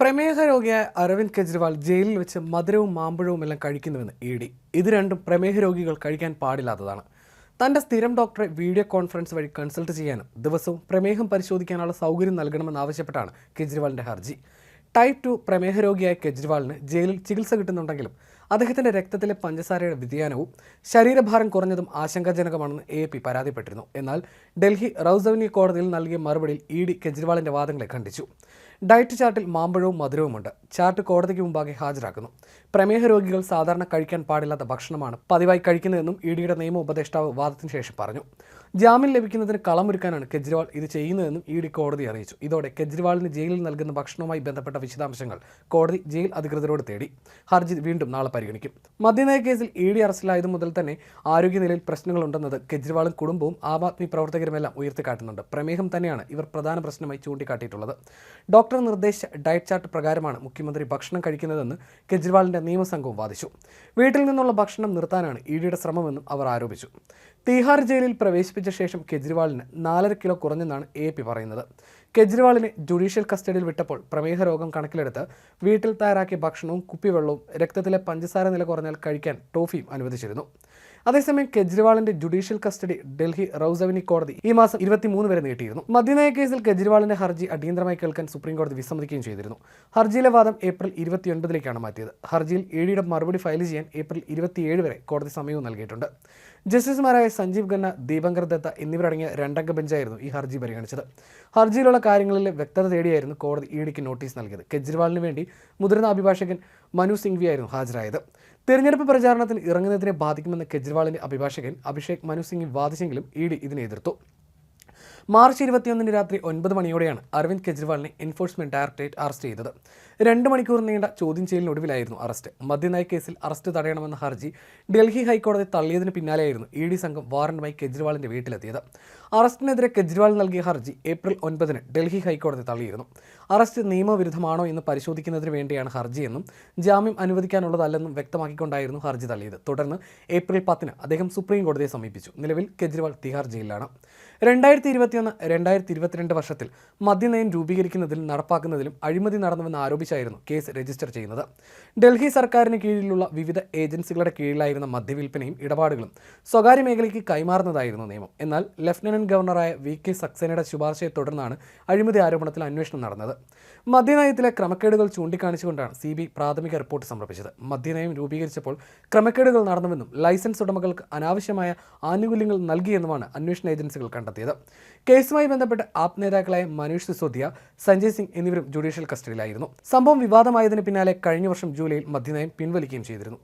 പ്രമേഹ രോഗിയായ അരവിന്ദ് കെജ്രിവാൾ ജയിലിൽ വെച്ച് മധുരവും മാമ്പഴവും എല്ലാം കഴിക്കുന്നുവെന്ന് ഇ ഡി. ഇത് രണ്ടും പ്രമേഹ രോഗികൾ കഴിക്കാൻ പാടില്ലാത്തതാണ്. തന്റെ സ്ഥിരം ഡോക്ടറെ വീഡിയോ കോൺഫറൻസ് വഴി കൺസൾട്ട് ചെയ്യാനും ദിവസവും പ്രമേഹം പരിശോധിക്കാനുള്ള സൗകര്യം നൽകണമെന്നാവശ്യപ്പെട്ടാണ് കെജ്രിവാളിന്റെ ഹർജി. ടൈപ്പ് ടു പ്രമേഹ രോഗിയായ കെജ്രിവാളിന് ജയിലിൽ ചികിത്സ കിട്ടുന്നുണ്ടെങ്കിലും അദ്ദേഹത്തിന്റെ രക്തത്തിലെ പഞ്ചസാരയുടെ വ്യതിയാനവും ശരീരഭാരം കുറഞ്ഞതും ആശങ്കാജനകമാണെന്ന് എ പി പരാതിപ്പെട്ടിരുന്നു. എന്നാൽ ഡൽഹി റൌസവനി കോടതിയിൽ നൽകിയ മറുപടിയിൽ ഇ ഡി കെജ്രിവാളിന്റെ വാദങ്ങളെ ഖണ്ഡിച്ചു. ഡയറ്റ് ചാർട്ടിൽ മാമ്പഴവും മധുരവുമുണ്ട് ചാർട്ട് കോടതിക്ക് മുമ്പാകെ ഹാജരാക്കുന്നു. പ്രമേഹ രോഗികൾ സാധാരണ കഴിക്കാൻ പാടില്ലാത്ത ഭക്ഷണമാണ് പതിവായി കഴിക്കുന്നതെന്നും ഇ ഡിയുടെ നിയമ ഉപദേഷ്ടാവ് വാദത്തിന് ശേഷം പറഞ്ഞു. ജാമ്യം ലഭിക്കുന്നതിന് കളമൊരുക്കാനാണ് കെജ്രിവാൾ ഇത് ചെയ്യുന്നതെന്നും ഇ ഡി കോടതി അറിയിച്ചു. ഇതോടെ കെജ്രിവാളിന് ജയിലിൽ നൽകുന്ന ഭക്ഷണവുമായി ബന്ധപ്പെട്ട വിശദാംശങ്ങൾ കോടതി ജയിൽ അധികൃതരോട് തേടി. ഹർജി വീണ്ടും നാളെ പരിഗണിക്കും. മദ്യനയ കേസിൽ ഇ ഡി അറസ്റ്റിലായതു മുതൽ തന്നെ ആരോഗ്യനിലയിൽ പ്രശ്നങ്ങളുണ്ടെന്നത് കെജ്രിവാളും കുടുംബവും ആം ആദ്മി പ്രവർത്തകരുമെല്ലാം ഉയർത്തിക്കാട്ടുന്നുണ്ട്. പ്രമേഹം തന്നെയാണ് ഇവർ പ്രധാന പ്രശ്നമായി ചൂണ്ടിക്കാട്ടിയിട്ടുള്ളത്. ഡോക്ടർ നിർദ്ദേശിച്ച ഡയറ്റ് ചാർട്ട് പ്രകാരമാണ് മുഖ്യമന്ത്രി ഭക്ഷണം കഴിക്കുന്നതെന്ന് കെജ്രിവാളിന്റെ നിയമസംഘവും വാദിച്ചു. വീട്ടിൽ നിന്നുള്ള ഭക്ഷണം നിർത്താനാണ് ഇ ഡിയുടെ ശ്രമമെന്നും അവർ ആരോപിച്ചു. തീഹാർ ജയിലിൽ പ്രവേശിപ്പിച്ച ശേഷം കെജ്രിവാളിന് നാലര കിലോ കുറഞ്ഞെന്നാണ് എ പി പറയുന്നത്. കെജ്രിവാളിനെ ജുഡീഷ്യൽ കസ്റ്റഡിയിൽ വിട്ടപ്പോൾ പ്രമേഹ രോഗം കണക്കിലെടുത്ത് വീട്ടിൽ തയ്യാറാക്കിയ ഭക്ഷണവും കുപ്പിവെള്ളവും രക്തത്തിലെ പഞ്ചസാര നില കുറഞ്ഞാൽ കഴിക്കാൻ ടോഫിയും അനുവദിച്ചിരുന്നു. അതേസമയം കെജ്രിവാളിന്റെ ജുഡീഷ്യൽ കസ്റ്റഡി ഡൽഹി റൌസവനി കോടതി ഈ മാസം ഇരുപത്തിമൂന്ന് വരെ നീട്ടിയിരുന്നു. മദ്യനയ കേസിൽ കെജ്രിവാളിന്റെ ഹർജി അടിയന്തരമായി കേൾക്കാൻ സുപ്രീം കോടതി വിസമ്മതിക്കുകയും ചെയ്തിരുന്നു. ഹർജിയിലെ വാദം ഏപ്രിൽ ഇരുപത്തിയൊൻപതിലേക്കാണ് മാറ്റിയത്. ഹർജിയിൽ ഇഡിയുടെ മറുപടി ഫയൽ ചെയ്യാൻ ഏപ്രിൽ ഇരുപത്തിയേഴ് വരെ കോടതി സമയവും നൽകിയിട്ടുണ്ട്. ജസ്റ്റിസുമാരായ സഞ്ജീവ് ഖന്ന ദീപങ്കർ ദത്ത എന്നിവരടങ്ങിയ രണ്ടംഗ ബെഞ്ചായിരുന്നു ഈ ഹർജി പരിഗണിച്ചത്. ഹർജിയിലുള്ള കാര്യങ്ങളിൽ വ്യക്തത തേടിയായിരുന്നു കോടതി ഇഡിക്ക് ഡിക്ക് നോട്ടീസ് നൽകിയത്. കെജ്രിവാളിന് വേണ്ടി മുതിർന്ന അഭിഭാഷകൻ മനു സിംഗ്വിയായിരുന്നു ഹാജരായത്. തെരഞ്ഞെടുപ്പ് പ്രചാരണത്തിൽ ഇറങ്ങുന്നതിനെ ബാധിക്കുമെന്ന് കെജ്രിവാളിന്റെ അഭിഭാഷകൻ അഭിഷേക് മനു സിംഗ് വാദിച്ചെങ്കിലും ഇ ഇതിനെ എതിർത്തു. മാർച്ച് ഇരുപത്തിയൊന്നിന് രാത്രി ഒൻപത് മണിയോടെയാണ് അരവിന്ദ് കെജ്രിവാളിനെ എൻഫോഴ്സ്മെന്റ് ഡയറക്ടറേറ്റ് അറസ്റ്റ് ചെയ്തത്. രണ്ട് മണിക്കൂർ നീണ്ട ചോദ്യം ചെയ്യലിനൊടുവിലായിരുന്നു അറസ്റ്റ്. മദ്യനയ കേസിൽ അറസ്റ്റ് തടയണമെന്ന ഹർജി ഡൽഹി ഹൈക്കോടതി തള്ളിയതിന് പിന്നാലെയായിരുന്നു ഇ ഡി സംഘം വാറന്റുമായി കെജ്രിവാളിന്റെ വീട്ടിലെത്തിയത്. അറസ്റ്റിനെതിരെ കെജ്രിവാൾ നൽകിയ ഹർജി ഏപ്രിൽ ഒൻപതിന് ഡൽഹി ഹൈക്കോടതി തള്ളിയിരുന്നു. അറസ്റ്റ് നിയമവിരുദ്ധമാണോ എന്ന് പരിശോധിക്കുന്നതിന് വേണ്ടിയാണ് ഹർജിയെന്നും ജാമ്യം അനുവദിക്കാനുള്ളതല്ലെന്നും വ്യക്തമാക്കിക്കൊണ്ടായിരുന്നു ഹർജി തള്ളിയത്. തുടർന്ന് ഏപ്രിൽ പത്തിന് അദ്ദേഹം സുപ്രീം കോടതിയെ സമീപിച്ചു. നിലവിൽ കെജ്രിവാൾ തിഹാർ ജയിലിലാണ്. രണ്ടായിരത്തി ഇരുപത്തിയൊന്ന് രണ്ടായിരത്തി ഇരുപത്തിരണ്ട് വർഷത്തിൽ മദ്യനയം രൂപീകരിക്കുന്നതിലും നടപ്പാക്കുന്നതിലും അഴിമതി നടന്നുവെന്ന് ആരോപിച്ചായിരുന്നു കേസ് രജിസ്റ്റർ ചെയ്യുന്നത്. ഡൽഹി സർക്കാരിന് കീഴിലുള്ള വിവിധ ഏജൻസികളുടെ കീഴിലായിരുന്ന മദ്യവിൽപ്പനയും ഇടപാടുകളും സ്വകാര്യ മേഖലയ്ക്ക് കൈമാറുന്നതായിരുന്നു നിയമം. എന്നാൽ ലഫ്റ്റനന്റ് ഗവർണറായ വി കെ സക്സേനയുടെ ശുപാർശയെ തുടർന്നാണ് അഴിമതി ആരോപണത്തിൽ അന്വേഷണം നടന്നത്. മദ്യനയത്തിലെ ക്രമക്കേടുകൾ ചൂണ്ടിക്കാണിച്ചുകൊണ്ടാണ് സി ബി പ്രാഥമിക റിപ്പോർട്ട് സമർപ്പിച്ചത്. മദ്യനയം രൂപീകരിച്ചപ്പോൾ ക്രമക്കേടുകൾ നടന്നുവെന്നും ലൈസൻസ് ഉടമകൾക്ക് അനാവശ്യമായ ആനുകൂല്യങ്ങൾ നൽകിയെന്നുമാണ് അന്വേഷണ ഏജൻസികൾ കണ്ടെത്തിയത്. കേസുമായി ബന്ധപ്പെട്ട് ആപ് നേതാക്കളായ മനീഷ് സിസോദിയ സഞ്ജയ് സിംഗ് എന്നിവരും ജുഡീഷ്യൽ കസ്റ്റഡിയിലായിരുന്നു. സംഭവം വിവാദമായതിന് പിന്നാലെ കഴിഞ്ഞ വർഷം ജൂലൈയിൽ മദ്യനയം പിൻവലിക്കുകയും ചെയ്തിരുന്നു.